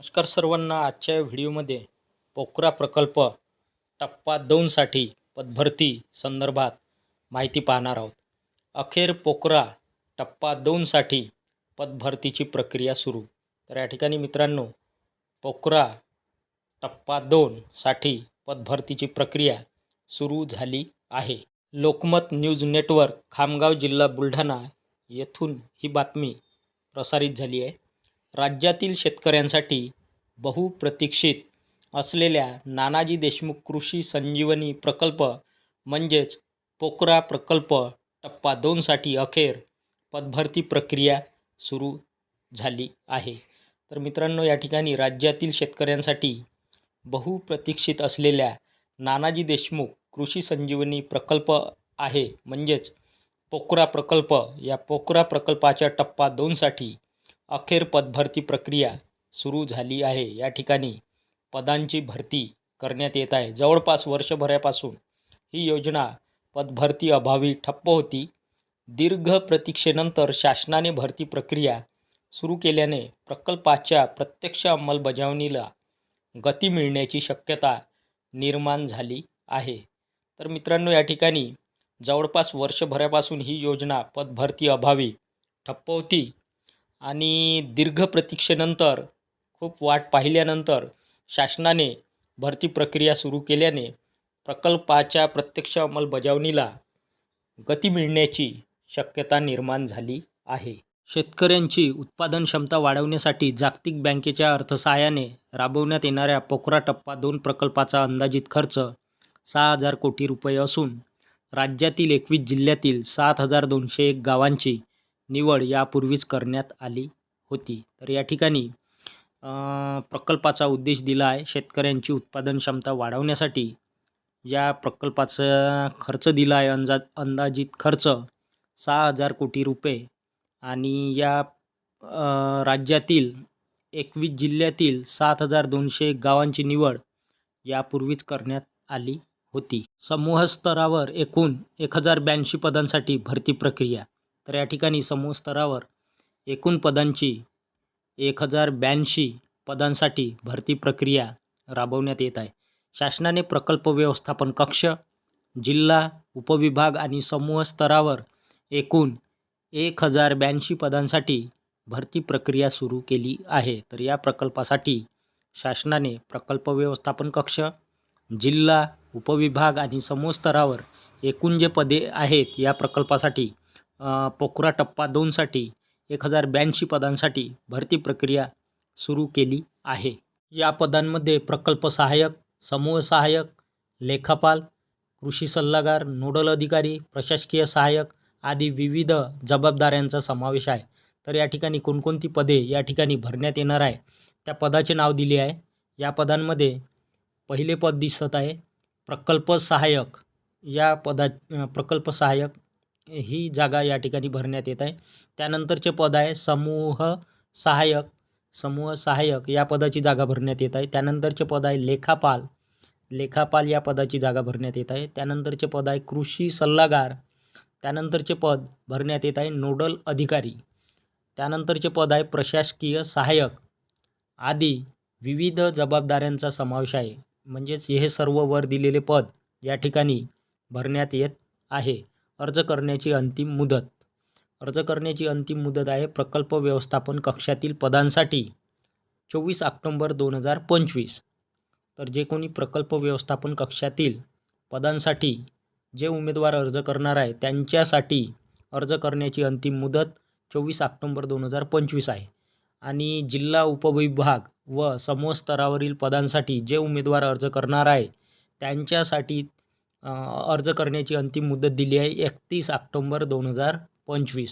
नमस्कार सर्वांना आजच्या व्हिडिओमध्ये पोखरा प्रकल्प टप्पा दोनसाठी पदभरती संदर्भात माहिती पाहणार आहोत. अखेर पोखरा टप्पा दोनसाठी पदभरतीची प्रक्रिया सुरू. तर या ठिकाणी मित्रांनो पोखरा टप्पा दोनसाठी पदभरतीची प्रक्रिया सुरू झाली आहे. लोकमत न्यूज नेटवर्क खामगाव जिल्हा बुलढाणा येथून ही बातमी प्रसारित झाली आहे. राज्यातील शेतकऱ्यांसाठी बहुप्रतीक्षित असलेल्या नानाजी देशमुख कृषी संजीवनी प्रकल्प म्हणजेच पोकरा प्रकल्प टप्पा दोनसाठी अखेर पदभरती प्रक्रिया सुरू झाली आहे. तर मित्रांनो या ठिकाणी राज्यातील शेतकऱ्यांसाठी बहुप्रतीक्षित असलेल्या नानाजी देशमुख कृषी संजीवनी प्रकल्प आहे म्हणजेच पोकरा प्रकल्प. या पोकरा प्रकल्पाच्या टप्पा दोनसाठी अखेर पदभरती प्रक्रिया सुरू झाली आहे. या ठिकाणी पदांची भरती करण्यात येत आहे. जवळपास वर्षभरापासून ही योजना पदभरती अभावी ठप्प होती. दीर्घ प्रतीक्षेनंतर शासनाने भरती प्रक्रिया सुरू केल्याने प्रकल्पाच्या प्रत्यक्ष अंमलबजावणीला गती मिळण्याची शक्यता निर्माण झाली आहे. तर मित्रांनो या ठिकाणी जवळपास वर्षभरापासून ही योजना पदभरती अभावी ठप्प होती. आणि दीर्घ प्रतीक्षेनंतर खूप वाट पाहिल्यानंतर शासनाने भरती प्रक्रिया सुरू केल्याने प्रकल्पाच्या प्रत्यक्ष अंमलबजावणीला गती मिळण्याची शक्यता निर्माण झाली आहे. शेतकऱ्यांची उत्पादन क्षमता वाढवण्यासाठी जागतिक बँकेच्या अर्थसहाय्याने राबवण्यात येणाऱ्या पोखरा टप्पा दोन प्रकल्पाचा अंदाजित खर्च सहा हजार कोटी रुपये असून राज्यातील एकवीस जिल्ह्यातील सात हजार दोनशे एक गावांची निवड यापूर्वीच करण्यात आली होती. तर या ठिकाणी प्रकल्पाचा उद्देश दिला आहे. शेतकऱ्यांची उत्पादन क्षमता वाढवण्यासाठी या प्रकल्पाचा खर्च दिला आहे. अंजा अंदाजित खर्च सहा हजार कोटी रुपये आणि या राज्यातील एकवीस जिल्ह्यातील सात हजार दोनशे गावांची निवड यापूर्वीच करण्यात आली होती. समूह स्तरावर एकूण एक हजार ब्याऐंशी पदांसाठी भरती प्रक्रिया तर या ठिकाणी समूह स्तरावर एकूण पदांची एक हजार ब्याऐंशी पदांसाठी भरती प्रक्रिया राबवण्यात येत आहे. शासनाने प्रकल्प व्यवस्थापन कक्ष जिल्हा उपविभाग आणि समूह स्तरावर एकूण एक हजार ब्याऐंशी पदांसाठी भरती प्रक्रिया सुरू केली आहे. तर या प्रकल्पासाठी शासनाने प्रकल्प व्यवस्थापन कक्ष जिल्हा उपविभाग आणि समूह स्तरावर एकूण जे पदे आहेत या प्रकल्पासाठी पोखरा टप्पा दोनसाठी एक हजार ब्याऐंशी पदांसाठी भरती प्रक्रिया सुरू केली आहे. या पदांमध्ये प्रकल्प सहाय्यक समूह सहाय्यक लेखापाल कृषी सल्लागार नोडल अधिकारी प्रशासकीय सहाय्यक आदी विविध जबाबदाऱ्यांचा समावेश आहे. तर या ठिकाणी कोणकोणती पदे या ठिकाणी भरण्यात येणार आहे? त्या पदाचे नाव दिले आहे. या पदांमध्ये पहिले पद दिसत आहे. प्रकल्प सहाय्यक. या पदा प्रकल्प सहाय्यक ही जागा या ठिकाणी भरण्यात येत आहे. त्यानंतरचे पद आहे समूह सहाय्यक. समूह सहाय्यक या पदाची जागा भरण्यात येत आहे. त्यानंतरचे पद आहे लेखापाल. लेखापाल या पदाची जागा भरण्यात येत आहे. त्यानंतरचे पद आहे कृषी सल्लागार. त्यानंतरचे पद भरण्यात येत आहे नोडल अधिकारी. त्यानंतरचे पद आहे प्रशासकीय सहाय्यक. आदी विविध जबाबदाऱ्यांचा समावेश आहे. म्हणजेच हे सर्व वर दिलेले पद या ठिकाणी भरण्यात येत आहे. अर्ज करण्याची अंतिम मुदत. अर्ज करण्याची अंतिम मुदत आहे प्रकल्प व्यवस्थापन कक्षातील पदांसाठी. चोवीस ऑक्टोंबर दोन हजार पंचवीस. तर जे कोणी प्रकल्प व्यवस्थापन कक्षातील पदांसाठी जे उमेदवार अर्ज करणार आहे त्यांच्यासाठी अर्ज करण्याची अंतिम मुदत चोवीस ऑक्टोंबर दोन हजार पंचवीस आहे. आणि जिल्हा उपविभाग व समूह स्तरावरील पदांसाठी जे उमेदवार अर्ज करणार आहे त्यांच्यासाठी अर्ज करण्याची अंतिम मुदत दिली आहे एकतीस ऑक्टोंबर दोन हजार पंचवीस.